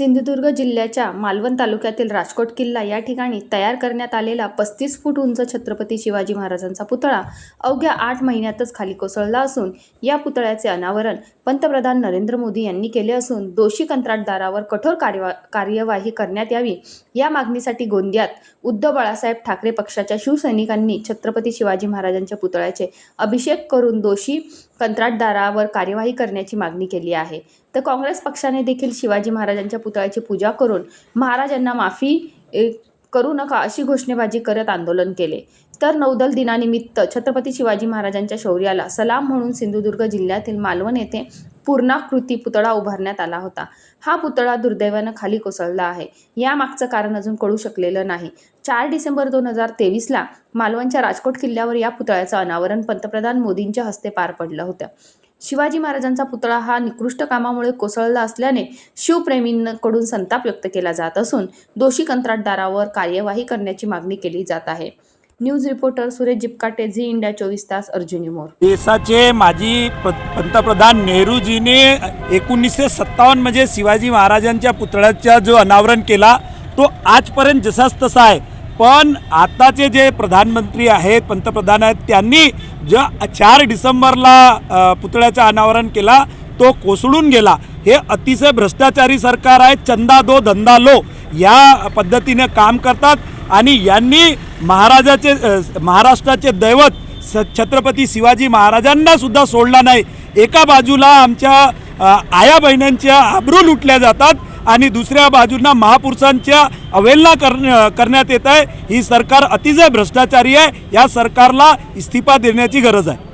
सिंधुदुर्ग जिल्ह्याच्या मालवण तालुक्यातील राजकोट किल्ला या ठिकाणी तयार करण्यात आलेला पस्तीस फूट उंच छत्रपती शिवाजी महाराजांचा पुतळा अवघ्या आठ महिन्यातच खाली कोसळला असून या पुतळ्याचे अनावरण पंतप्रधान नरेंद्र मोदी यांनी केले असून दोषी कंत्राटदारावर कठोर कार्यवा कार्यवाही करण्यात यावी या मागणीसाठी गोंदियात उद्धव बाळासाहेब ठाकरे पक्षाच्या शिवसैनिकांनी छत्रपती शिवाजी महाराजांच्या पुतळ्याचे अभिषेक करून दोषी कंत्राटदारावर कार्यवाही करण्याची मागणी केली आहे. तर काँग्रेस पक्षाने देखील शिवाजी महाराजांच्या पुतळ्याची पूजा करून महाराजांना माफी करू नका अशी घोषणेबाजी करत आंदोलन केले. तर नौदल दिनानिमित्त छत्रपती शिवाजी महाराजांच्या शौर्याला सलाम म्हणून सिंधुदुर्ग जिल्ह्यातील मालवण येथे पूर्णाकृती पुतळा उभारण्यात आला होता. हा पुतळा दुर्दैवानं खाली कोसळला आहे. यामागचं कारण अजून कळू शकलेलं नाही. चार डिसेंबर दोन हजार तेवीसला मालवणच्या राजकोट किल्ल्यावर या पुतळ्याचं अनावरण पंतप्रधान मोदींच्या हस्ते पार पडलं होतं. शिवाजी महाराजांचा पुतळा हा निकृष्ट कामामुळे कोसळला असल्याने शिवप्रेमींकडून संताप व्यक्त केला जात असून दोषी कंत्राटदारावर कार्यवाही करण्याची मागणी केली जात आहे. News reporter Suresh Jipkate Zee India चोवीस तास अर्जुनी मोर देशाचे माजी प- पंतप्रधान नेहरूजीने एकोणीसशे सत्तावन्न म्हणजे शिवाजी महाराजांच्या पुतळ्याचा जो अनावरण केला तो आजपर्यंत जसाच तसा आहे. पण आताचे जे प्रधानमंत्री आहेत पंतप्रधान आहेत त्यांनी ज्या चार डिसेंबरला पुतळ्याचं अनावरण केला तो कोसळून गेला. हे अतिशय भ्रष्टाचारी सरकार आहे चंदा दो धंदा लो. या पद्धतीने काम करतात आणि यांनी महाराजाचे महाराष्ट्राचे दैवत स छत्रपती शिवाजी महाराजांना सुद्धा सोडला नाही. एका बाजूला आमच्या आया बहिण्यांच्या आबरू लुटल्या जातात आणि दुसऱ्या बाजूंना महापुरुषांच्या अवहेलना कर करण्यात येत आहे. ही सरकार अतिशय भ्रष्टाचारी आहे. या सरकारला इस्तिफा देण्याची गरज आहे.